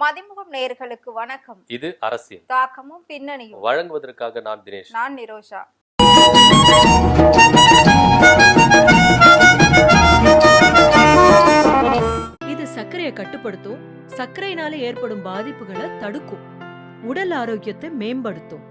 மதிமுகம் நேயர்களுக்கு வணக்கம். இது அரசியல். தாக்கமும் பின்னணியும். வழங்குவதற்காக நான் தினேஷ். நான் நிரோஷா. இது சர்க்கரையை கட்டுப்படுத்தும் சர்க்கரையினால ஏற்படும் பாதிப்புகளை தடுக்கும் உடல் ஆரோக்கியத்தை மேம்படுத்தும்.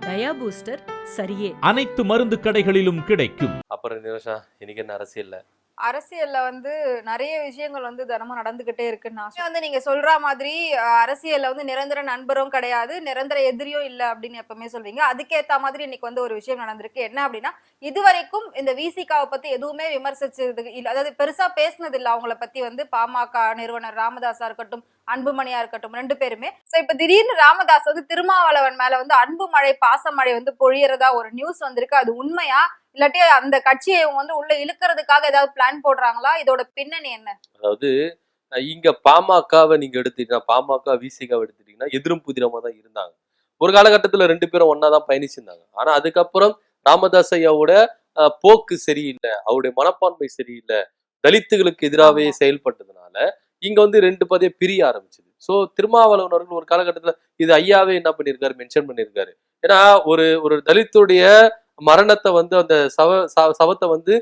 டயா பூஸ்டர் சரியே. அனைத்து மருந்து கடைகளிலும் கிடைக்கும். அப்புறம் நிரோஷா இன்னைக்கு என்ன அரசியல்ல? அரசியல்ல வந்து நிறைய விஷயங்கள் வந்து தினமும் நடந்துகிட்டே இருக்குன்னு நான் வந்து நீங்க சொல்ற மாதிரி அரசியல்ல வந்து நிரந்தர நண்பரும் கிடையாது நிரந்தர எதிரியும் இல்ல அப்படின்னு எப்பவுமே சொல்வீங்க. அதுக்கேத்த மாதிரி இன்னைக்கு வந்து ஒரு விஷயம் நடந்திருக்கு. என்ன அப்படின்னா இதுவரைக்கும் இந்த விசிகாவை பத்தி எதுவுமே விமர்சிச்சது இல்ல அதாவது பெருசா பேசினது இல்ல அவங்கள பத்தி வந்து பாமக நிறுவனர் ராமதாஸா இருக்கட்டும் அன்புமணியா இருக்கட்டும் ரெண்டு பேருமே. சோ இப்ப திடீர்னு ராமதாஸ் வந்து திருமாவளவன் மேல வந்து அன்பு மழை பாச மழை வந்து பொழியறதா ஒரு நியூஸ் வந்திருக்கு. அது உண்மையா? இல்லாட்டி அந்த கட்சியை இவங்க வந்து உள்ள இழுக்கிறதுக்காக ஏதாவது பிளான் போடுறாங்களா? இதோட பின்னணி என்ன? அதாவது இங்க பாமகவை நீங்க எடுத்துட்டீங்கன்னா பாமக விசிகாவை எடுத்துட்டீங்கன்னா எதிரும் புதிரமா தான் இருந்தாங்க. ஒரு காலகட்டத்துல ரெண்டு பேரும் ஒன்னா தான் பயணிச்சிருந்தாங்க. ஆனா அதுக்கப்புறம் ராமதாஸ் ஐயாவோட போக்கு சரியில்லை. அவருடைய மனப்பான்மை சரியில்லை. தலித்துகளுக்கு எதிராகவே. செயல்பட்டதுனால இங்க வந்து ரெண்டு பதிய பிரிய ஆரம்பிச்சது. சோ திருமாவளவன் அவர்கள் ஒரு காலகட்டத்துல இது ஐயாவே என்ன பண்ணியிருக்காரு? மென்ஷன் பண்ணியிருக்காரு. ஏன்னா ஒரு ஒரு தலித்துடைய மரணத்தை வந்து அந்த சவ சவ- சவத்தை வந்து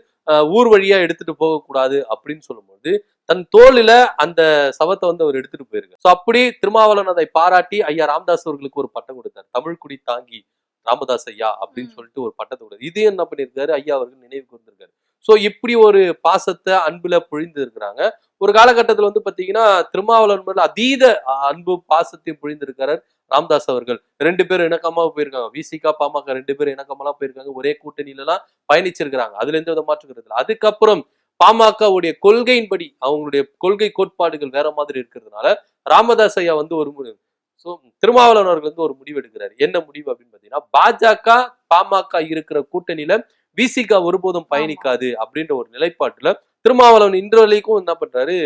ஊர் வழியா எடுத்துட்டு போகக்கூடாது அப்படின்னு சொல்லும்போது தன் தோளில அந்த சவத்தை வந்து அவர் எடுத்துட்டு போயிருக்காரு. சோ அப்படி திருமாவளவன் அதை பாராட்டி ஐயா ராமதாஸ் அவர்களுக்கு ஒரு பட்டம் கொடுத்தார். தமிழ் குடி தாங்கி ராமதாஸ் ஐயா அப்படின்னு. சொல்லிட்டு ஒரு பட்டத்தை கொடுத்தாரு. இது என்ன பண்ணியிருக்காரு? ஐயா அவர்கள் நினைவு கூர்ந்திருக்காரு. சோ இப்படி ஒரு பாசத்தை அன்புல பொழிந்து இருக்கிறாங்க. ஒரு காலகட்டத்துல வந்து பாத்தீங்கன்னா திருமாவளவன் மேல அதீத அன்பு பாசத்தையும் பொழிந்திருக்கிறார். ராமதாஸ் அவர்கள் ரெண்டு பேரும் இணக்கமா போயிருக்காங்க. விசிகா பாமக ரெண்டு பேரும் இணக்கமெல்லாம் போயிருக்காங்க. ஒரே கூட்டணியில எல்லாம் பயணிச்சிருக்கிறாங்க. அதுல எந்த வித மாற்றுக்கிறது இல்லை. அதுக்கப்புறம் பாமகவுடைய கொள்கையின்படி அவங்களுடைய கொள்கை கோட்பாடுகள் வேற மாதிரி இருக்கிறதுனால ராமதாஸ் ஐயா வந்து ஒரு முடிவு. ஸோ திருமாவளவன் அவர்கள் வந்து ஒரு முடிவு எடுக்கிறாரு. என்ன முடிவு அப்படின்னு பாத்தீங்கன்னா பாஜக பாமக இருக்கிற கூட்டணியில விசிகா ஒருபோதும் பயணிக்காது அப்படின்ற ஒரு நிலைப்பாட்டுல திருமாவளவன் இன்று வரைக்கும் என்ன பண்றாரு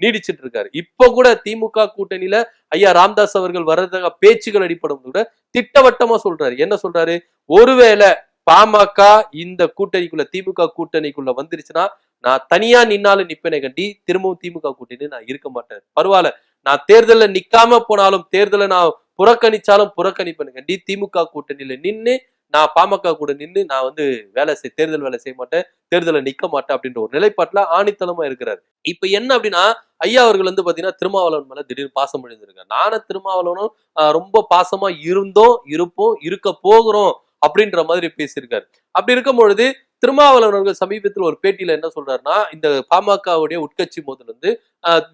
நீடிச்சிட்டு இருக்காரு இப்ப கூட திமுக கூட்டணியில ஐயா ராம்தாஸ் அவர்கள் வர்றதுக்காக பேச்சுகள் அடிப்படும் கூட திட்டவட்டமா சொல்றாரு. என்ன சொல்றாரு? ஒருவேளை பாமக இந்த கூட்டணிக்குள்ள திமுக கூட்டணிக்குள்ள வந்துருச்சுன்னா நான் தனியா நின்னாலும் நிப்பேனே கண்டி திரும்பவும் திமுக கூட்டணி நான் இருக்க மாட்டேன். பரவாயில்ல. நான் தேர்தலில் நிக்காம போனாலும் தேர்தலை நான் புறக்கணிச்சாலும் புறக்கணிப்பேன் கண்டி திமுக கூட்டணியில நின்று நான் பாமக கூட நின்று நான் வந்து வேலை செய் தேர்தல் வேலை செய்ய மாட்டேன் தேர்தலை நிக்க மாட்டேன் அப்படின்ற ஒரு நிலைப்பாட்டில் ஆணித்தனமா இருக்கிறாரு. இப்ப என்ன அப்படின்னா ஐயா அவர்கள் வந்து பாத்தீங்கன்னா திருமாவளவன் மேல திடீர்னு பாசம் அடைந்திருக்காரு நானும் திருமாவளவனும் ரொம்ப பாசமா இருந்தோம் இருப்போம் இருக்க போகிறோம் அப்படின்ற மாதிரி பேசியிருக்காரு. அப்படி இருக்கும் பொழுது திருமாவளவன் அவர்கள் சமீபத்தில் ஒரு பேட்டியில என்ன சொல்றாருன்னா இந்த பாமகவுடைய உட்கட்சி மோதல் வந்து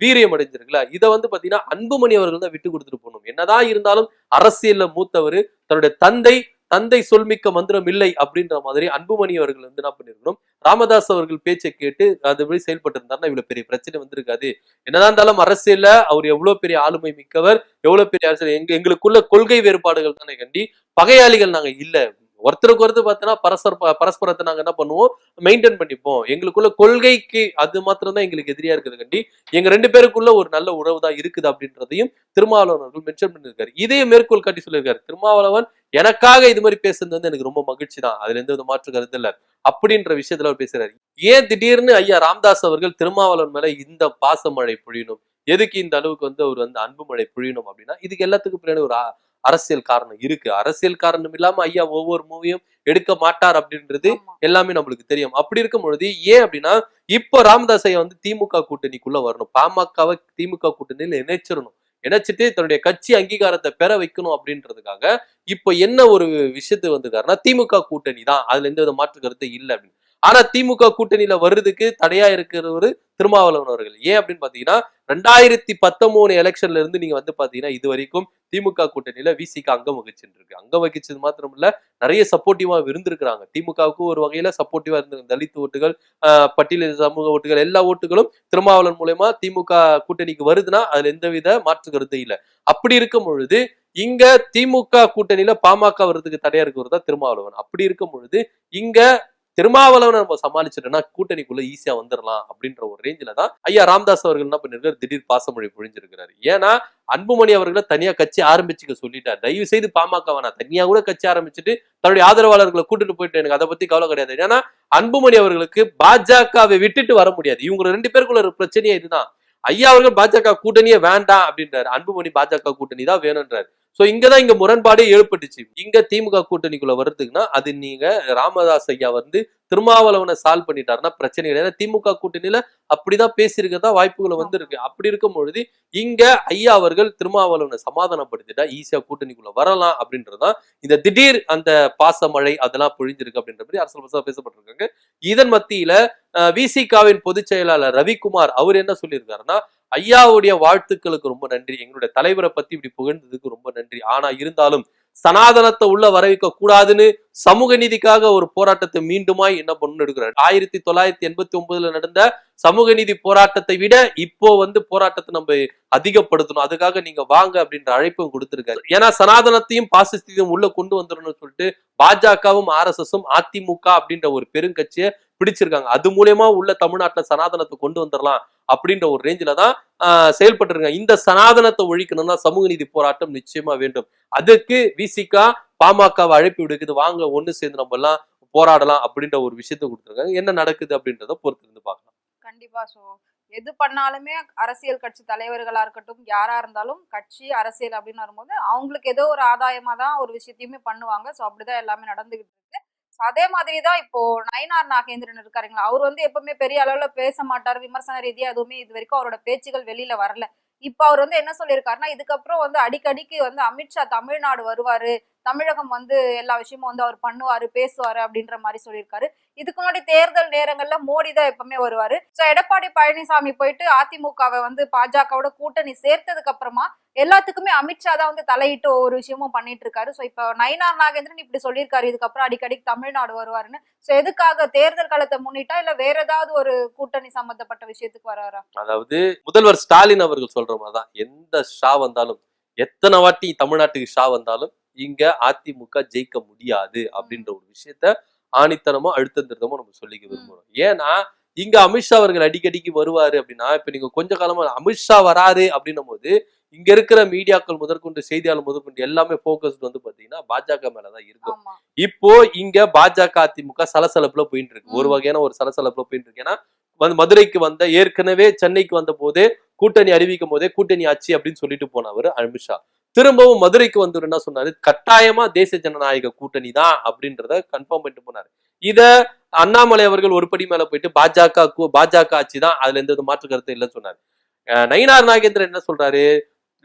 வீரியம் அடைஞ்சிருக்குல்ல இதை வந்து பாத்தீங்கன்னா அன்புமணி அவர்கள் தான் விட்டு கொடுத்துட்டு போகணும். என்னதான் இருந்தாலும் அரசியல்ல மூத்தவர் தன்னுடைய தந்தை தந்தை சொல்மிக்க மந்திரம் இல்லை அப்படின்ற மாதிரி அன்புமணி அவர்கள் வந்து என்ன பண்ணிருக்கணும்? ராமதாஸ் அவர்கள் பேச்சை கேட்டு அது மாதிரி செயல்பட்டு இருந்தாருன்னா இவ்வளவு பெரிய பிரச்சனை வந்திருக்காது. என்னதான் இருந்தாலும் அரசியல அவர் எவ்வளவு பெரிய ஆளுமை மிக்கவர் எவ்வளவு பெரிய அரசியல் எங்க எங்களுக்குள்ள கொள்கை வேறுபாடுகள் தானே கண்டி பகையாளிகள் நாங்க இல்ல. ஒருத்தருக்கு ஒருத்தர் பார்த்தோன்னா பரஸ்பர பரஸ்பரத்தை நாங்க என்ன பண்ணுவோம்? மெயின்டைன் பண்ணிப்போம். எங்களுக்குள்ள கொள்கைக்கு அது மாத்திரம் தான் எங்களுக்கு எதிரியா இருக்குது கண்டி. எங்க ரெண்டு பேருக்குள்ள ஒரு நல்ல உறவு தான் இருக்குது அப்படின்றதையும் திருமாவளவன் அவர்கள் மென்ஷன் பண்ணியிருக்காரு இதையும் மேற்கோள் காட்டி சொல்லியிருக்காரு. திருமாவளவன் எனக்காக இது மாதிரி பேசுறது வந்து எனக்கு ரொம்ப மகிழ்ச்சி தான் அதுல எந்த வித மாற்று கருத்து இல்ல. அப்படின்ற விஷயத்துல அவர் பேசுறாரு. ஏன் திடீர்னு ஐயா ராமதாஸ் அவர்கள் திருமாவளவன் மேல இந்த பாசமழை பொழியணும்? எதுக்கு இந்த அளவுக்கு வந்து அவர் வந்து அன்பு மழை பொழியணும் அப்படின்னா இதுக்கு எல்லாத்துக்கும் பின்னாடி ஒரு அரசியல் காரணம் இருக்கு. அரசியல் காரணம் இல்லாம ஐயா ஒவ்வொரு மூவியும் எடுக்க மாட்டார் அப்படின்றது. எல்லாமே நம்மளுக்கு தெரியும். அப்படி இருக்கும் பொழுது ஏன் அப்படின்னா இப்போ ராமதாஸ் ஐயா வந்து திமுக கூட்டணிக்குள்ள வரணும். பாமகவை திமுக கூட்டணியில் இணைச்சிடணும். இணைச்சிட்டு தன்னுடைய கட்சி அங்கீகாரத்தை பெற வைக்கணும் அப்படின்றதுக்காக இப்போ என்ன ஒரு விஷயத்து வந்திருக்காருன்னா திமுக கூட்டணி தான் அதுல எந்த வித மாற்று கருத்து இல்லை அப்படின்னு. ஆனா திமுக கூட்டணியில வர்றதுக்கு தடையா இருக்கிறவர் திருமாவளவன் அவர்கள். ஏன் அப்படின்னு பாத்தீங்கன்னா ரெண்டாயிரத்தி பத்தொன்பது எலெக்ஷன்ல இருந்து நீங்க வந்து பாத்தீங்கன்னா இது வரைக்கும் திமுக கூட்டணியில விசிக்கு அங்கம் வகிச்சுட்டு இருக்கு அங்கம் வகிச்சது மாத்திரம் இல்ல நிறைய சப்போர்ட்டிவா இருந்திருக்கிறாங்க திமுகவுக்கு ஒரு வகையில சப்போர்ட்டிவா இருந்திருக்கு. தலித் ஓட்டுகள் பட்டியல சமூக ஓட்டுகள் எல்லா ஓட்டுகளும் திருமாவளவன் மூலயமா திமுக கூட்டணிக்கு வருதுன்னா அதுல எந்தவித மாற்று கருத்து இல்ல. அப்படி இருக்கும் பொழுது இங்க திமுக கூட்டணியில பாமக வர்றதுக்கு தடையா இருக்கிறது தான் திருமாவளவன். அப்படி இருக்கும் பொழுது இங்க திருமாவளவனை நம்ம சமாளிச்சிட்டோம்னா கூட்டணிக்குள்ள ஈஸியா வந்துடலாம் அப்படின்ற ஒரு ரேஞ்சில தான் ஐயா ராம்தாஸ் அவர்கள் என்ன பண்ணிருக்காரு? திடீர் பாசமொழி புழிஞ்சிருக்கிறாரு. ஏன்னா அன்புமணி அவர்களை தனியா கட்சி ஆரம்பிச்சுக்க சொல்லிட்டார். தயவு செய்து பாமக வேணாம் தனியா கூட கட்சி ஆரம்பிச்சுட்டு தன்னுடைய ஆதரவாளர்களை கூட்டிட்டு போயிட்டு எனக்கு அதை பத்தி கவலை கிடையாது. ஏன்னா அன்புமணி அவர்களுக்கு பாஜகவை விட்டுட்டு வர முடியாது. இவங்க ரெண்டு பேருக்குள்ள ஒரு பிரச்சனையே இதுதான். ஐயா அவர்கள் பாஜக கூட்டணியே வேண்டாம் அப்படின்றாரு. அன்புமணி பாஜக கூட்டணி தான் வேணும்ன்றாரு. சோ இங்கதான் இங்க முரண்பாடே ஏற்பட்டுச்சு இங்க திமுக கூட்டணிக்குள்ள வர்றதுக்குன்னா அது நீங்க ராமதாஸ் ஐயா வந்து திருமாவளவனை சால்வ் பண்ணிட்டாருன்னா பிரச்சனை கிடையாது. ஏன்னா திமுக கூட்டணியில அப்படிதான் பேசியிருக்கதா வாய்ப்புகள் வந்து இருக்கு அப்படி இருக்கும் பொழுது இங்க ஐயா அவர்கள் திருமாவளவனை சமாதானப்படுத்திட்டா ஈஸியா கூட்டணிக்குள்ள வரலாம் அப்படின்றதுதான் இந்த திடீர் அந்த பாசமழை அதெல்லாம் பொழிஞ்சிருக்கு அப்படின்ற மாதிரி அரசியல் பசா பேசப்பட்டிருக்காங்க. இதன் மத்தியில விசிகாவின் பொதுச் செயலாளர் ரவிக்குமார் அவர் என்ன சொல்லியிருக்காருன்னா ஐயாவுடைய வாழ்த்துக்களுக்கு ரொம்ப நன்றி. எங்களுடைய தலைவரை பத்தி இப்படி புகழ்ந்ததுக்கு ரொம்ப நன்றி. ஆனா இருந்தாலும் சனாதனத்தை உள்ள வரவிக்க கூடாதுன்னு சமூக நீதிக்காக ஒரு போராட்டத்தை மீண்டுமாய் என்ன பண்ணு எடுக்கிறார். ஆயிரத்தி தொள்ளாயிரத்தி எண்பத்தி ஒன்பதுல நடந்த சமூக நீதி போராட்டத்தை விட இப்போ வந்து போராட்டத்தை நம்ம அதிகப்படுத்தணும். அதுக்காக நீங்க வாங்க அப்படின்ற அழைப்பும் கொடுத்திருக்காரு. ஏன்னா சனாதனத்தையும் பாசிசத்தையும் உள்ள கொண்டு வந்துடணும்னு சொல்லிட்டு பாஜகவும் ஆர்எஸ்எஸும் அதிமுக அப்படின்ற ஒரு பெருங்கட்சியை பிடிச்சிருக்காங்க. அது மூலயமா உள்ள தமிழ்நாட்டில் சனாதனத்தை கொண்டு வந்துடலாம் அப்படின்ற ஒரு ரேஞ்சில தான் செயல்பட்டுருக்காங்க. இந்த சனாதனத்தை ஒழிக்கணும்னா சமூக நீதி போராட்டம் நிச்சயமா வேண்டும். அதுக்கு விசிகா பாமகவை அழைப்பு விடுக்குது. வாங்க ஒன்று சேர்ந்து நம்ம எல்லாம் போராடலாம் அப்படின்ற ஒரு விஷயத்த கொடுத்துருக்காங்க. என்ன நடக்குது அப்படின்றத பொறுத்து இருந்து பார்க்கலாம். கண்டிப்பா சோ எது பண்ணாலுமே அரசியல் கட்சி தலைவர்களா இருக்கட்டும் யாரா இருந்தாலும் கட்சி அரசியல் அப்படின்னு வரும்போது அவங்களுக்கு ஏதோ ஒரு ஆதாயமா தான் ஒரு விஷயத்தையுமே பண்ணுவாங்க. சோ அப்படிதான் எல்லாமே நடந்துகிட்டு இருக்கு. அதே மாதிரி தான் இப்போ நயனார் நாகேந்திரன் இருக்காருங்களா? அவர் வந்து எப்பவுமே பெரிய அளவுல பேச மாட்டார் விமர்சன ரீதியா எதுவுமே இது வரைக்கும் அவரோட பேச்சுகள் வெளியில வரல. இப்ப அவர் வந்து என்ன சொல்லியிருக்காருன்னா இதுக்கப்புறம் வந்து அடிக்கடிக்கு வந்து அமித்ஷா தமிழ்நாடு வருவாரு தமிழகம் வந்து எல்லா விஷயமும் வந்து அவர் பண்ணுவாரு பேசுவாரு அப்படின்ற மாதிரி சொல்லியிருக்காரு. இதுக்கு முன்னாடி தேர்தல் நேரங்கள்ல மோடி தான் எப்பவுமே வருவாரு. சோ எடப்பாடி பழனிசாமி போயிட்டு அதிமுகவை வந்து பாஜகவோட கூட்டணி சேர்த்ததுக்கு அப்புறமா எல்லாத்துக்குமே அமித்ஷா தான் வந்து தலையிட்டு ஒவ்வொரு விஷயமும் பண்ணிட்டு இருக்காரு. சோ இப்ப நயினார் நாகேந்திரன் இப்படி சொல்லியிருக்காரு. இதுக்கப்புறம் அடிக்கடி தமிழ்நாடு வருவாருன்னு. சோ எதுக்காக தேர்தல் காலத்தை முன்னிட்டா இல்ல வேற ஏதாவது ஒரு கூட்டணி சம்பந்தப்பட்ட விஷயத்துக்கு வராரா? அதாவது முதல்வர் ஸ்டாலின் அவர்கள் சொல்ற மாதிரிதான். எந்த ஷா வந்தாலும் எத்தனை வாட்டி தமிழ்நாட்டுக்கு ஷா வந்தாலும் இங்க அதிமுக ஜெயிக்க முடியாது அப்படின்ற ஒரு விஷயத்த ஆணித்தனமா அழுத்தம் திருத்தமா நம்ம சொல்லிக்க விரும்புறோம். ஏன்னா இங்க அமித்ஷா அவர்கள் அடிக்கடிக்கு வருவாரு அப்படின்னா இப்ப நீங்க கொஞ்ச காலமா அமித்ஷா வராரு அப்படின்னும் போது இங்க இருக்கிற மீடியாக்கள் முதற்கொண்டு செய்தியாளர் முதற்கொண்டு எல்லாமே போக்கஸ்ட் வந்து பாத்தீங்கன்னா பாஜக மேலதான் இருக்கும். இப்போ இங்க பாஜக அதிமுக சலசலப்புல போயிட்டு இருக்கு ஒரு. வகையான ஒரு சலசலப்புல போயிட்டு இருக்கு ஏன்னா வந்து மதுரைக்கு வந்த ஏற்கனவே சென்னைக்கு வந்த போதே கூட்டணி அறிவிக்கும் போதே கூட்டணி ஆச்சு அப்படின்னு சொல்லிட்டு போனவர் அமித்ஷா திரும்பவும் மதுரைக்கு வந்து என்ன சொன்னாரு கட்டாயமா தேசிய ஜனநாயக கூட்டணி தான் அப்படின்றத கன்ஃபார்ம் பண்ணிட்டு போனாரு இத அண்ணாமலை அவர்கள் ஒரு படி மேல போயிட்டு பாஜக பாஜக ஆட்சி தான் அதுல எந்த வித மாற்று கருத்து இல்லைன்னு சொன்னாரு நயினார் நாகேந்திரன் என்ன சொல்றாரு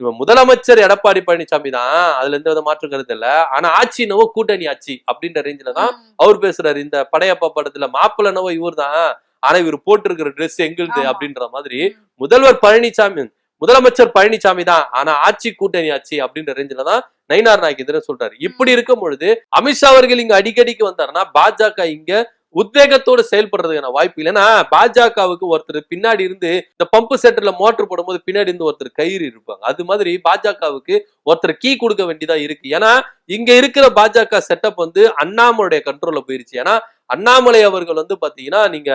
முதலமைச்சர் எடப்பாடி பழனிசாமி தான் அதுல எந்த வித மாற்று கருத்து இல்ல ஆனா ஆட்சி என்னவோ கூட்டணி ஆட்சி அப்படின்ற ரேஞ்சில தான். அவர் பேசுறாரு இந்த படையப்பா படத்துல மாப்பிள்ள என்னவோ இவர் தான் ஆனா இவர் போட்டிருக்கிற ட்ரெஸ் எங்களுது ஆமா. அப்படின்ற மாதிரி. முதல்வர் பழனிசாமி முதலமைச்சர் பழனிசாமி தான். ஆனா ஆட்சி கூட்டணி ஆட்சி அப்படின்ற ரேஞ்சில தான் நயினார் நாயகேந்திரன் சொல்றாரு. இப்படி இருக்கும் பொழுது அமித்ஷா அவர்கள் இங்க அடிக்கடிக்கு வந்தாருன்னா பாஜக இங்க உத்வேகத்தோடு செயல்படுறதுக்கான வாய்ப்பு இல்லைன்னா பாஜகவுக்கு ஒருத்தர் பின்னாடி இருந்து இந்த பம்பு செட்டர்ல மோட்டர் போடும்போது பின்னாடி இருந்து ஒருத்தர் கயிறு இருப்பாங்க அது மாதிரி பாஜகவுக்கு ஒருத்தர் கீ கொடுக்க வேண்டியதா இருக்கு. ஏன்னா இங்க இருக்கிற பாஜக செட்டப் வந்து அண்ணாமலையுடைய கண்ட்ரோல்ல போயிருச்சு. ஏன்னா அண்ணாமலை அவர்கள் வந்து பாத்தீங்கன்னா நீங்க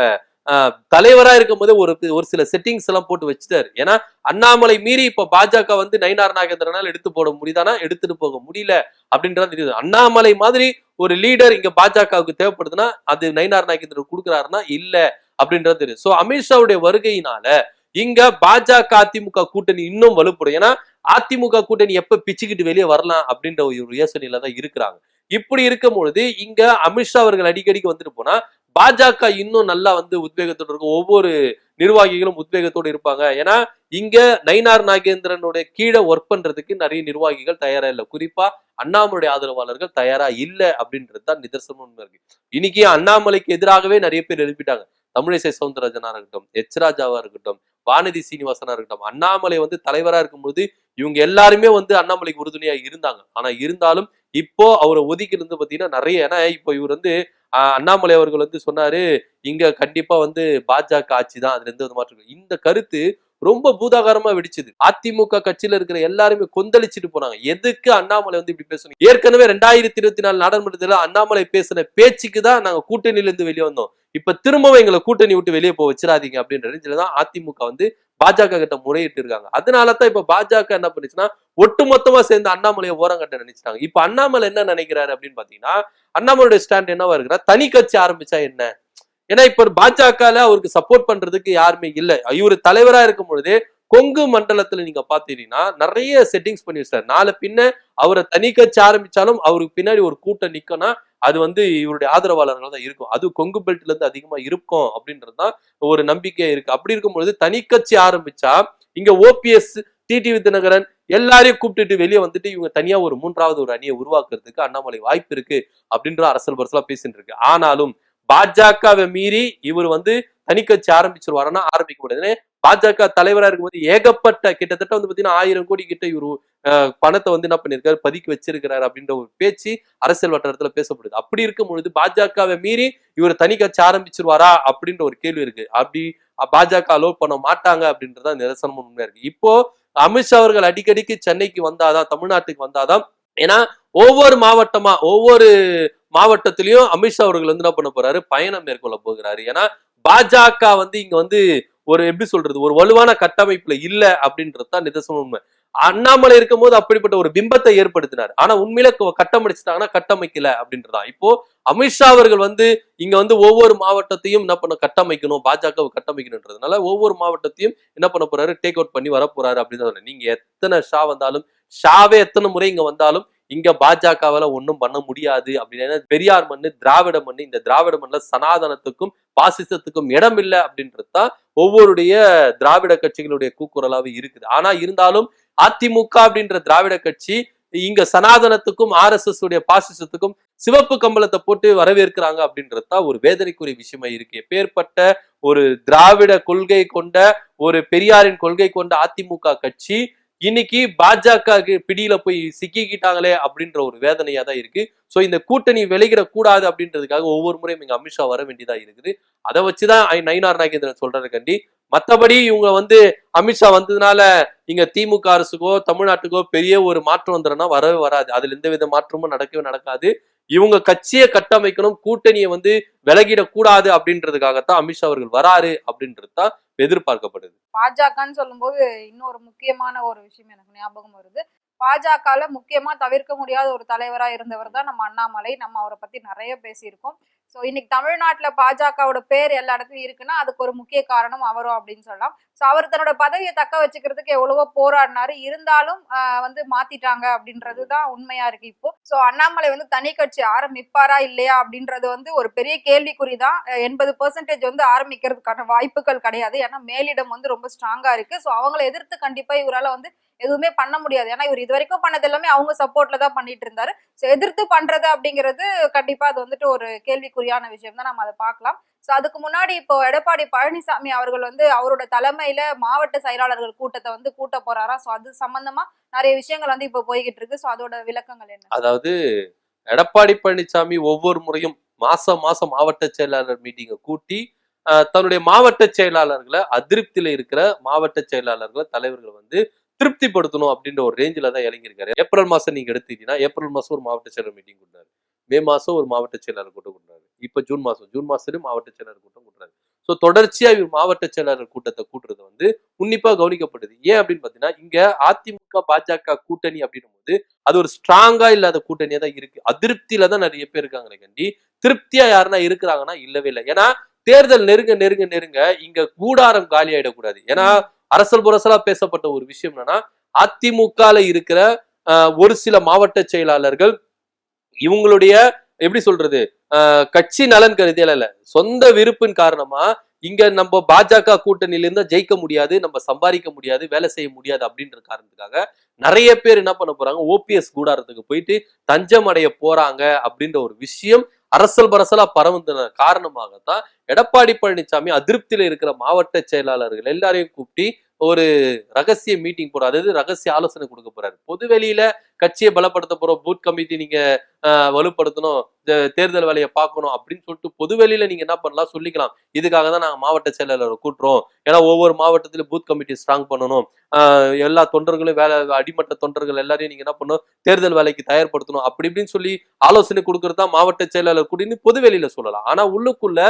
தலைவரா இருக்கும்போது ஒரு ஒரு சில செட்டிங்ஸ் எல்லாம் போட்டு வச்சுட்டாரு. ஏன்னா அண்ணாமலை மீறி இப்ப பாஜக வந்து நயினார் நாகேந்திரனால் எடுத்து போட முடியுதானா? எடுத்துட்டு போக முடியல அப்படின்றது தெரியுது. அண்ணாமலை மாதிரி ஒரு லீடர் இங்க பாஜகவுக்கு தேவைப்படுதுன்னா அது நயினார் நாகேந்திரன் கொடுக்குறாருன்னா இல்ல அப்படின்றது தெரியும் சோ அமித்ஷாவுடைய வருகையினால இங்க பாஜக அதிமுக கூட்டணி இன்னும் வலுப்படும். ஏன்னா அதிமுக கூட்டணி எப்ப பிச்சுக்கிட்டு வெளியே வரலாம் அப்படின்ற ஒரு யோசனையில தான் இருக்கிறாங்க. இப்படி இருக்கும் பொழுது இங்க அமித்ஷா அவர்கள் அடிக்கடிக்கு வந்துட்டு போனா பாஜக இன்னும் நல்லா வந்து உத்வேகத்தோடு இருக்கும். ஒவ்வொரு நிர்வாகிகளும் உத்வேகத்தோடு இருப்பாங்க. ஏன்னா இங்க நயினார் நாகேந்திரனுடைய கீழே ஒர்க் பண்றதுக்கு நிறைய நிர்வாகிகள் தயாரா இல்லை. குறிப்பா அண்ணாமலை ஆதரவாளர்கள் தயாரா இல்லை அப்படின்றது தான் நிதர்சனம் இருக்கு. இன்னைக்கு அண்ணாமலைக்கு எதிராகவே நிறைய பேர் எழுப்பிட்டாங்க. தமிழிசை சவுந்தரராஜனா இருக்கட்டும் எச் ராஜாவா இருக்கட்டும் வானதி சீனிவாசனா இருக்கட்டும் அண்ணாமலை வந்து தலைவரா இருக்கும்போது இவங்க எல்லாருமே வந்து அண்ணாமலைக்கு உறுதுணையா இருந்தாங்க. ஆனா இருந்தாலும் இப்போ அவரை ஒதுக்கி இருந்து நிறைய ஏன்னா இப்போ இவர் வந்து அண்ணாமலை அவர்கள் வந்து சொன்னாரு இங்க கண்டிப்பா வந்து பாஜக ஆட்சி தான் அதுல எந்த மாற்றம் இந்த கருத்து ரொம்ப பூதாகாரமா வெடிச்சது. அதிமுக கட்சியில இருக்கிற எல்லாருமே கொந்தளிச்சுட்டு போனாங்க. எதுக்கு அண்ணாமலை வந்து இப்படி பேசணும்? ஏற்கனவே ரெண்டாயிரத்தி இருபத்தி நாலு நாடாளுமன்றத்துல அண்ணாமலை பேசின பேச்சுக்கு தான் நாங்க கூட்டணியில இருந்து வெளியே வந்தோம். இப்ப திரும்பவும் எங்களை கூட்டணி விட்டு வெளியே போக வச்சிடாதீங்க அப்படின்ற ரேஞ்சில தான் அதிமுக வந்து பாஜக கிட்ட முறையிட்டு இருக்காங்க. அதனால தான் இப்ப பாஜக என்ன பண்ணுச்சுன்னா ஒட்டுமொத்தமா சேர்ந்து அண்ணாமலையை ஓரங்கட்ட நினைச்சிட்டாங்க. இப்ப அண்ணாமலை என்ன நினைக்கிறாரு அப்படின்னு பாத்தீங்கன்னா அண்ணாமலையோட ஸ்டாண்ட் என்னவா இருக்கிறா தனி கட்சி ஆரம்பிச்சா என்ன? ஏன்னா இப்ப பாஜகல அவருக்கு சப்போர்ட் பண்றதுக்கு யாருமே இல்லை. இவர் தலைவரா இருக்கும் பொழுதே கொங்கு மண்டலத்துல நீங்க பாத்தீங்கன்னா நிறைய செட்டிங்ஸ் பண்ணி வச்சாரு நாளை பின்ன அவரை தனி கட்சி ஆரம்பிச்சாலும் அவருக்கு பின்னாடி ஒரு கூட்டம் நிக்கனா அது வந்து இவருடைய ஆதரவாளர்கள் தான் இருக்கும். அது கொங்கு பெல்ட்ல இருந்து அதிகமா இருக்கும் அப்படின்றது தான் ஒரு நம்பிக்கை இருக்கு. அப்படி இருக்கும்பொழுது தனி கட்சி ஆரம்பிச்சா இங்க ஓபிஎஸ் டிடிவி தினகரன் எல்லாரையும் கூப்பிட்டுட்டு வெளியே வந்துட்டு இவங்க தனியா ஒரு மூன்றாவது ஒரு அணியை உருவாக்குறதுக்கு அண்ணாமலை வாய்ப்பு இருக்கு அப்படின்ற அரசல் பரசலா பேசிட்டு இருக்கு. ஆனாலும் பாஜகவை மீறி இவர் வந்து தனி கட்சி ஆரம்பிச்சிருவாருன்னா ஆரம்பிக்க முடியாது. பாஜக தலைவராக இருக்கும்போது ஏகப்பட்ட கிட்டத்தட்ட வந்து பார்த்தீங்கன்னா ஆயிரம் கோடி கிட்ட இவரு பணத்தை வந்து என்ன பண்ணியிருக்காரு? பதுக்கி வச்சிருக்கிறாரு அப்படின்ற ஒரு பேச்சு அரசியல் வட்டாரத்துல பேசப்படுது. அப்படி இருக்கும் பொழுது பாஜகவை மீறி இவர் தனி கட்சி ஆரம்பிச்சிருவாரா அப்படின்ற ஒரு கேள்வி இருக்கு. அப்படி பாஜக அலோவ் பண்ண மாட்டாங்க அப்படின்றத நிரசனமும் உண்மையா இருக்கு. இப்போ அமித்ஷா அவர்கள் அடிக்கடிக்கு சென்னைக்கு வந்தாதான் தமிழ்நாட்டுக்கு வந்தாதான் ஏன்னா ஒவ்வொரு மாவட்டமா ஒவ்வொரு மாவட்டத்திலையும் அமித்ஷா அவர்கள் வந்து என்ன பண்ண போறாரு? பயணம் மேற்கொள்ள போகிறாரு. ஏன்னா பாஜக வந்து இங்க வந்து ஒரு எப்படி சொல்றது? ஒரு வலுவான கட்டமைப்புல இல்ல அப்படின்றது தான் நிதர்சனம் உண்மை. அண்ணாமலை இருக்கும்போது அப்படிப்பட்ட ஒரு பிம்பத்தை ஏற்படுத்தினார். ஆனா உண்மையில க- கட்டமைச்சிட்டாங்கன்னா கட்டமைக்கல அப்படின்றதா இப்போ அமித்ஷா அவர்கள் வந்து இங்க வந்து ஒவ்வொரு மாவட்டத்தையும் என்ன பண்ண கட்டமைக்கணும் பாஜகவை கட்டமைக்கணுன்றதுனால ஒவ்வொரு மாவட்டத்தையும் என்ன பண்ண போறாரு? டேக் அவுட் பண்ணி வர போறாரு அப்படின்னு நீங்க எத்தனை ஷா வந்தாலும் ஷாவே எத்தனை முறை இங்க வந்தாலும் இங்க பாஜகவால ஒன்றும் பண்ண முடியாது அப்படின்னு. பெரியார் மண்ணு திராவிட மண்ணு இந்த திராவிட மண்ணுல சனாதனத்துக்கும் பாசிசத்துக்கும் இடம் இல்லை அப்படின்றது தான் ஒவ்வொருடைய திராவிட கட்சிகளுடைய கூக்குரலாவே இருக்குது. ஆனா இருந்தாலும் அதிமுக அப்படின்ற திராவிட கட்சி இங்க சனாதனத்துக்கும் ஆர் எஸ் எஸ் உடைய பாசிசத்துக்கும் சிவப்பு கம்பளத்தை போட்டு வரவேற்கிறாங்க அப்படின்றது தான் ஒரு வேதனைக்குரிய விஷயமா இருக்கு. எப்பேற்பட்ட ஒரு திராவிட கொள்கை கொண்ட ஒரு பெரியாரின் கொள்கை கொண்ட அதிமுக கட்சி இன்னைக்கு பாஜக பிடியில போய் சிக்கிக்கிட்டாங்களே அப்படின்ற ஒரு வேதனையா தான் இருக்கு. சோ இந்த கூட்டணி விலகிட கூடாது அப்படின்றதுக்காக ஒவ்வொரு முறையும் இங்க அமித்ஷா வர வேண்டியதா இருக்குது. அதை வச்சுதான் நயினார் நாகேந்திரன் சொல்றது கண்டி. மத்தபடி இவங்க வந்து அமித்ஷா வந்ததுனால இங்க திமுக அரசுக்கோ தமிழ்நாட்டுக்கோ பெரிய ஒரு மாற்றம் வந்துடும்னா வரவே வராது. அதுல எந்த வித மாற்றமும் நடக்கவே நடக்காது. இவங்க கட்சியை கட்டமைக்கணும் கூட்டணியை வந்து விலகிடக்கூடாது அப்படின்றதுக்காகத்தான் அமித்ஷா அவர்கள் வராரு அப்படின்றது தான் எதிர்பார்க்கப்படுது. பாஜகன்னு சொல்லும்போது இன்னொரு முக்கியமான ஒரு விஷயம் எனக்கு ஞாபகம் வருது. பாஜகல முக்கியமா தவிர்க்க முடியாத ஒரு தலைவரா இருந்தவர் தான் நம்ம அண்ணாமலை. நம்ம அவரை பத்தி நிறைய பேசியிருக்கோம். ஸோ இன்னைக்கு தமிழ்நாட்டில் பாஜகவோட பேர் எல்லா இடத்துலையும் இருக்குன்னா அதுக்கு ஒரு முக்கிய காரணம் அவரும் அப்படின்னு சொல்லலாம். ஸோ அவர் தன்னோட பதவியை தக்க வச்சுக்கிறதுக்கு எவ்வளவோ போராடினாரு. இருந்தாலும் வந்து மாத்திட்டாங்க அப்படின்றது தான் உண்மையா இருக்கு இப்போ. ஸோ அண்ணாமலை வந்து தனி கட்சி ஆரம்பிப்பாரா இல்லையா அப்படின்றது வந்து ஒரு பெரிய கேள்விக்குறி தான். எண்பது பெர்சன்டேஜ் வந்து ஆரம்பிக்கிறதுக்கான வாய்ப்புகள் கிடையாது. ஏன்னா மேலிடம் வந்து ரொம்ப ஸ்ட்ராங்கா இருக்கு. ஸோ அவங்களை எதிர்த்து கண்டிப்பா இவரால் வந்து எதுவுமே பண்ண முடியாது. ஏன்னா இவர் இது வரைக்கும் பண்ணது எல்லாமே அவங்க சப்போர்ட்ல தான் பண்ணிட்டு இருந்தாரு ஸோ எதிர்த்து பண்றது அப்படிங்கிறது கண்டிப்பா அது வந்துட்டு ஒரு கேள்விக்குறியான விஷயம் தான். நம்ம அதை பார்க்கலாம். ஸோ அதுக்கு முன்னாடி இப்போ எடப்பாடி பழனிசாமி அவர்கள் வந்து அவரோட தலைமையில மாவட்ட செயலாளர்கள் கூட்டத்தை வந்து கூட்ட போறாரா? ஸோ அது சம்பந்தமா நிறைய விஷயங்கள் வந்து இப்போ போய்கிட்டு இருக்கு ஸோ அதோட விளக்கங்கள் என்ன? அதாவது எடப்பாடி பழனிசாமி ஒவ்வொரு முறையும் மாசம் மாசம் மாவட்ட செயலாளர் மீட்டிங்கை கூட்டி தன்னுடைய மாவட்ட செயலாளர்களை அதிருப்தியில இருக்கிற மாவட்ட செயலாளர்களை தலைவர்களை வந்து திருப்திப்படுத்தணும் அப்படின்ற ஒரு ரேஞ்சில தான் இறங்கியிருக்காரு. ஏப்ரல் மாசம் நீங்க எடுத்துக்கிட்டீங்கன்னா ஏப்ரல் மாதம் ஒரு மாவட்ட செயலர் மீட்டிங் கொடுத்தாரு. மே மாசம் ஒரு மாவட்ட செயலாளர் கூட்டம் கொடுத்தாரு. இப்ப ஜூன் மாசம் ஜூன் மாசத்துலயும் மாவட்ட செயலாளர் கூட்டம் கூட்டுறாரு ஸோ தொடர்ச்சியாக இவர் மாவட்ட செயலாளர் கூட்டத்தை கூட்டுறது வந்து உன்னிப்பா கவனிக்கப்படுது ஏன் அப்படின்னு பாத்தீங்கன்னா இங்க அதிமுக பாஜக கூட்டணி அப்படின்னும் போது அது ஒரு ஸ்ட்ராங்கா இல்லாத கூட்டணியா தான் இருக்கு. அதிருப்தியில தான் நிறைய பேர் இருக்காங்களே கண்டி. திருப்தியா யாருன்னா இருக்கிறாங்கன்னா இல்லவே இல்லை. ஏன்னா தேர்தல் நெருங்க நெருங்க நெருங்க இங்க கூடாரம் காலி ஆயிடக்கூடாது ஏன்னா அரசல் புரசலா பேசப்பட்ட ஒரு விஷயம் என்னன்னா அதிமுகல இருக்கிற ஒரு சில மாவட்ட செயலாளர்கள் இவங்களுடைய எப்படி சொல்றது ஆஹ், கட்சி நலன் கருதியல இல்ல. சொந்த விருப்பின் காரணமா இங்க நம்ம பாஜக கூட்டணியில இருந்தா ஜெயிக்க முடியாது நம்ம சம்பாதிக்க முடியாது வேலை செய்ய முடியாது அப்படின்ற காரணத்துக்காக நிறைய பேர் என்ன பண்ண போறாங்க ஓபிஎஸ் கூடாரத்துக்கு போயிட்டு தஞ்சம் அடைய போறாங்க அப்படின்ற ஒரு விஷயம் அரசல் பரசலா பரவுன காரணமாகத்தான் எடப்பாடி பழனிசாமி அதிருப்தியில இருக்கிற மாவட்ட செயலாளர்கள் எல்லாரையும் கூப்பிட்டு ஒரு ரகசிய மீட்டிங் போறாரு. அதாவது ரகசிய ஆலோசனை கொடுக்க போறாரு. பொது வெளியில கட்சியை பலப்படுத்த போறோம் பூத் கமிட்டி நீங்க வலுப்படுத்தணும் தேர்தல் வேலையை பார்க்கணும் அப்படின்னு சொல்லிட்டு பொதுவெளியில நீங்க என்ன பண்ணலாம் சொல்லிக்கலாம். இதுக்காக தான் நாங்க மாவட்ட செயலாளரை கூட்டுறோம். ஏன்னா ஒவ்வொரு மாவட்டத்திலும் பூத் கமிட்டி ஸ்ட்ராங் பண்ணணும். எல்லா தொண்டர்களும் வேலை அடிமட்ட தொண்டர்கள் எல்லாரையும் நீங்க என்ன பண்ணணும் தேர்தல் வேலைக்கு தயார்படுத்தணும். அப்படி இப்படின்னு சொல்லி ஆலோசனை கொடுக்கறதா மாவட்ட செயலாளர் கூட்டின்னு பொதுவெளியில சொல்லலாம். ஆனா உள்ளுக்குள்ள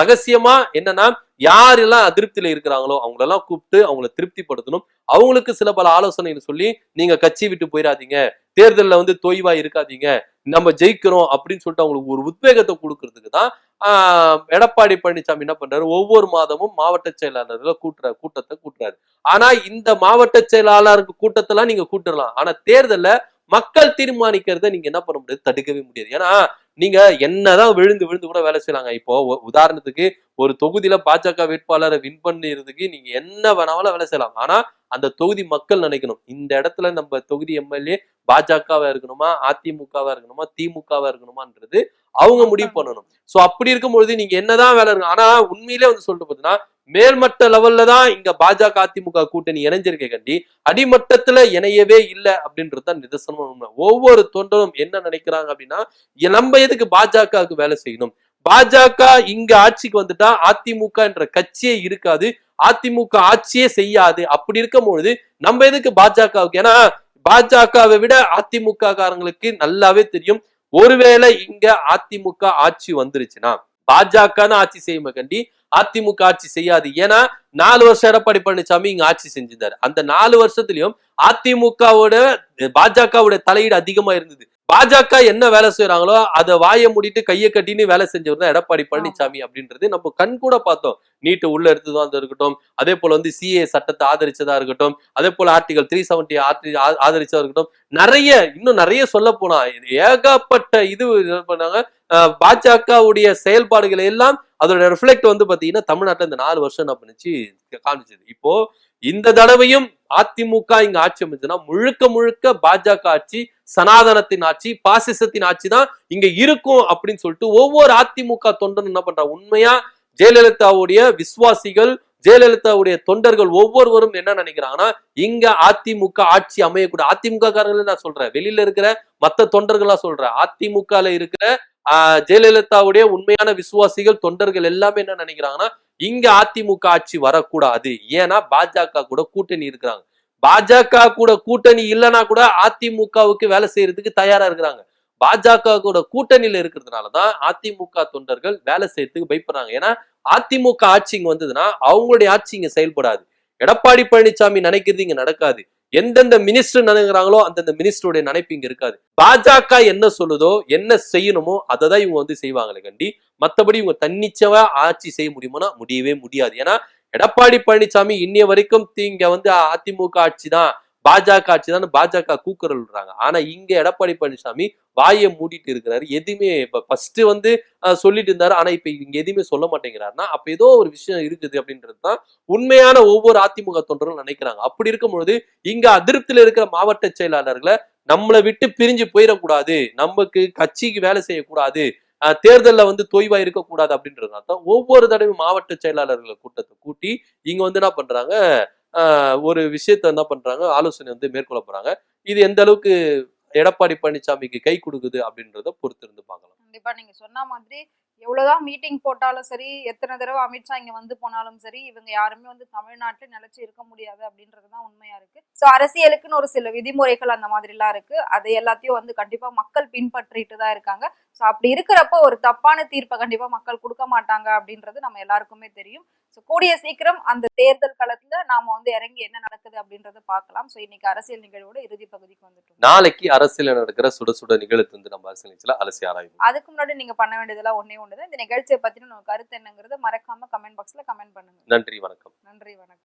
ரகசியமா என்னன்னா யாரெல்லாம் அதிருப்தியில இருக்கிறாங்களோ அவங்களெல்லாம் கூப்பிட்டு அவங்கள திருப்திப்படுத்தணும். அவங்களுக்கு சில பல ஆலோசனைகள் சொல்லி நீங்க கட்சி விட்டு போயிடாதீங்க. தேர்தலில் வந்து தொய்வாக இருக்காதீங்க. நம்ம ஜெயிக்கிறோம் அப்படின்னு சொல்லிட்டு அவங்களுக்கு ஒரு உத்வேகத்தை கொடுக்கறதுக்கு தான் எடப்பாடி பழனிசாமி என்ன பண்றாரு? ஒவ்வொரு மாதமும் மாவட்ட செயலாளர்களை கூட்டுற கூட்டத்தை கூட்டுறாரு. ஆனா இந்த மாவட்ட செயலாளருக்கு கூட்டத்தெல்லாம் நீங்க கூட்டுறலாம். ஆனா தேர்தலில் மக்கள் தீர்மானிக்கிறத நீங்க என்ன பண்ண முடியாது? தடுக்கவே முடியாது. ஏன்னா நீங்க என்னதான் விழுந்து விழுந்து கூட வேலை செய்யலாங்க. இப்போ உதாரணத்துக்கு ஒரு தொகுதியில பாஜக வேட்பாளரை வின் பண்ணிடுறதுக்கு நீங்க என்ன வேணாலும் வேலை செய்யலாம். ஆனா அந்த தொகுதி மக்கள் நினைக்கணும். இந்த இடத்துல நம்ம தொகுதி எம்எல்ஏ பாஜகவா இருக்கணுமா அதிமுகவா இருக்கணுமா திமுகவா இருக்கணுமான்றது அவங்க முடிவு பண்ணணும். சோ அப்படி இருக்கும்பொழுது நீங்க என்னதான் வேலை இருக்கும் ஆனா உண்மையிலே வந்து சொல்லிட்டு பார்த்தீங்கன்னா மேல்மட்ட லெவல்ல தான் இங்க பாஜக அதிமுக கூட்டணி இணைஞ்சிருக்கே கண்டி அடிமட்டத்துல இணையவே இல்லை அப்படின்றது தான் நிதர்சனமான உண்மை. ஒவ்வொரு தொண்டரும் என்ன நினைக்கிறாங்க அப்படின்னா நம்ம எதுக்கு பாஜகவுக்கு வேலை செய்யணும்? பாஜக இங்க ஆட்சிக்கு வந்துட்டா அதிமுக என்ற கட்சியே இருக்காது அதிமுக ஆட்சியே செய்யாது. அப்படி இருக்கும் பொழுது நம்ம எதுக்கு பாஜகவுக்கு? ஏன்னா பாஜகவை விட அதிமுக காரங்களுக்கு நல்லாவே தெரியும். ஒருவேளை இங்க அதிமுக ஆட்சி வந்துருச்சுன்னா பாஜக ஆட்சி செய்யுமே கண்டி அதிமுக ஆட்சி செய்யாது. ஏன்னா நாலு வருஷம் எடப்பாடி பழனிசாமி இங்க ஆட்சி செஞ்சிருந்தாரு. அந்த நாலு வருஷத்துலயும் அதிமுகவோட பாஜகவோட தலையீடு அதிகமா இருந்தது. பாஜக என்ன வேலை செய்யறாங்களோ அதை வாயை மூடிட்டு கையை கட்டின்னு வேலை செஞ்சவர் தான் எடப்பாடி பழனிசாமி அப்படின்றது நம்ம கண் கூட பார்த்தோம். நீட்டு உள்ள எடுத்ததா இருக்கட்டும் அதே போல வந்து சிஏ சட்டத்தை ஆதரிச்சதா இருக்கட்டும். அதே போல ஆர்டிகல் த்ரீ செவன்டி ஆதரிச்சதா இருக்கட்டும். நிறைய இன்னும் நிறைய சொல்ல போனா ஏகப்பட்ட இது பண்ணாங்க. அஹ் பாஜகவுடைய செயல்பாடுகளை எல்லாம் அதோட ரிஃப்ளெக்ட் வந்து பாத்தீங்கன்னா தமிழ்நாட்டுல இந்த நாலு வருஷம் என்ன பண்ணுச்சு காமிச்சது. இப்போ இந்த தடவையும் அதிமுக இங்க ஆட்சி அமைச்சுன்னா முழுக்க முழுக்க பாஜக ஆட்சி சனாதனத்தின் ஆட்சி பாசிசத்தின் ஆட்சி தான் இங்க இருக்கும் அப்படின்னு சொல்லிட்டு ஒவ்வொரு அதிமுக தொண்டன் என்ன பண்ற? உண்மையா ஜெயலலிதாவுடைய விசுவாசிகள் ஜெயலலிதாவுடைய தொண்டர்கள் ஒவ்வொருவரும் என்ன நினைக்கிறாங்கன்னா இங்க அதிமுக ஆட்சி அமையக்கூடிய அதிமுக காரங்களை நான் சொல்றேன் வெளியில இருக்கிற மத்த தொண்டர்களா சொல்றேன் அதிமுகல இருக்கிற ஜெயலலிதாவுடைய உண்மையான விசுவாசிகள் தொண்டர்கள் எல்லாமே என்ன நினைக்கிறாங்கன்னா இங்க அதிமுக ஆட்சி வரக்கூடாது. ஏன்னா பாஜக கூட கூட்டணி இருக்கிறாங்க. பாஜக கூட கூட்டணி இல்லைன்னா கூட அதிமுகவுக்கு வேலை செய்யறதுக்கு தயாரா இருக்கிறாங்க. பாஜக கூட கூட்டணியில இருக்கிறதுனாலதான் அதிமுக தொண்டர்கள் வேலை செய்யறதுக்கு பயப்படுறாங்க. ஏன்னா அதிமுக ஆட்சி இங்க வந்ததுன்னா அவங்களுடைய ஆட்சி இங்க செயல்படாது. எடப்பாடி பழனிசாமி நினைக்கிறது இங்க நடக்காது. எந்தெந்த மினிஸ்டர் நினைக்கிறாங்களோ அந்தந்த மினிஸ்டருடைய நினைப்பு இங்க இருக்காது. பாஜக என்ன சொல்லுதோ என்ன செய்யணுமோ அதை தான் இவங்க வந்து செய்வாங்களே கண்டி. மத்தபடி இவங்க தன்னிச்சவா ஆட்சி செய்ய முடியுமானா முடியவே முடியாது. ஏன்னா எடப்பாடி பழனிசாமி இன்னைய வரைக்கும் இங்க வந்து அதிமுக ஆட்சி தான் பாஜக ஆட்சி தான் பாஜக கூக்குரல் விடுறாங்க ஆனா இங்க எடப்பாடி பழனிசாமி வாயை மூடிட்டு இருக்கிறாரு. எதுவுமே இப்ப ஃபர்ஸ்ட் வந்து சொல்லிட்டு இருந்தாரு. ஆனா இப்ப இங்க எதுவுமே சொல்ல மாட்டேங்கிறாருன்னா அப்ப ஏதோ ஒரு விஷயம் இருக்குது அப்படின்றது தான் உண்மையான ஒவ்வொரு அதிமுக தொண்டரும் நினைக்கிறாங்க. அப்படி இருக்கும் பொழுது இங்க அதிருப்தியில இருக்கிற மாவட்ட செயலாளர்களை நம்மளை விட்டு பிரிஞ்சு போயிடக்கூடாது. நமக்கு கட்சிக்கு வேலை செய்யக்கூடாது. தேர்தலில் வந்து தொய்வா இருக்கக்கூடாது அப்படின்றதுனால தான் ஒவ்வொரு தடவையும் மாவட்ட செயலாளர்களை கூட்டத்தை கூட்டி இங்க வந்து என்ன பண்றாங்க ஒரு விஷயத்த என்ன பண்றாங்க? ஆலோசனை வந்து மேற்கொள்ள போறாங்க. இது எந்த அளவுக்கு எடப்பாடி பழனிசாமிக்கு கை கொடுக்குது அப்படின்றத பொறுத்து இருந்து பார்க்கலாம். கண்டிப்பா நீங்க சொன்ன மாதிரி எவ்வளவுதான் மீட்டிங் போட்டாலும் சரி எத்தனை தடவை அமித்ஷா இங்க வந்து போனாலும் சரி இவங்க யாருமே வந்து தமிழ்நாட்டுல நிலைச்சு இருக்க முடியாது அப்படின்றதுதான் உண்மையா இருக்கு. சோ அரசியலுக்குன்னு ஒரு சில விதிமுறைகள் அந்த மாதிரி எல்லாம் இருக்கு. அது எல்லாத்தையும் வந்து கண்டிப்பா மக்கள் பின்பற்றிட்டு தான் இருக்காங்க. சோ அப்படி இருக்கிறப்ப ஒரு தப்பான தீர்ப்பை கண்டிப்பா மக்கள் கொடுக்க மாட்டாங்க அப்படின்றது நம்ம எல்லாருக்குமே தெரியும். சோ கூடிய சீக்கிரம் அந்த தேர்தல் களத்துல நாம வந்து இறங்கி என்ன நடக்குது அப்படின்றத பார்க்கலாம். சோ இன்னைக்கு அரசியல் நிகழ்வோட இறுதி பகுதிக்கு வந்துட்டோம். நாளைக்கு அரசியல் நடக்கிற சுட சுட நிகழ்த்து வந்து நம்ம அரசியல் நிகழ்ச்சியில அலசி ஆராய்வோம் அதுக்கு முன்னாடி நீங்க பண்ண வேண்டியதெல்லாம் ஒண்ணே கொண்டது இந்த நிகழ்ச்சியை பத்தின கருத்து என்னங்கிறத மறக்காம கமெண்ட் பாக்ஸ்ல கமெண்ட் பண்ணுங்க. நன்றி வணக்கம். நன்றி வணக்கம்.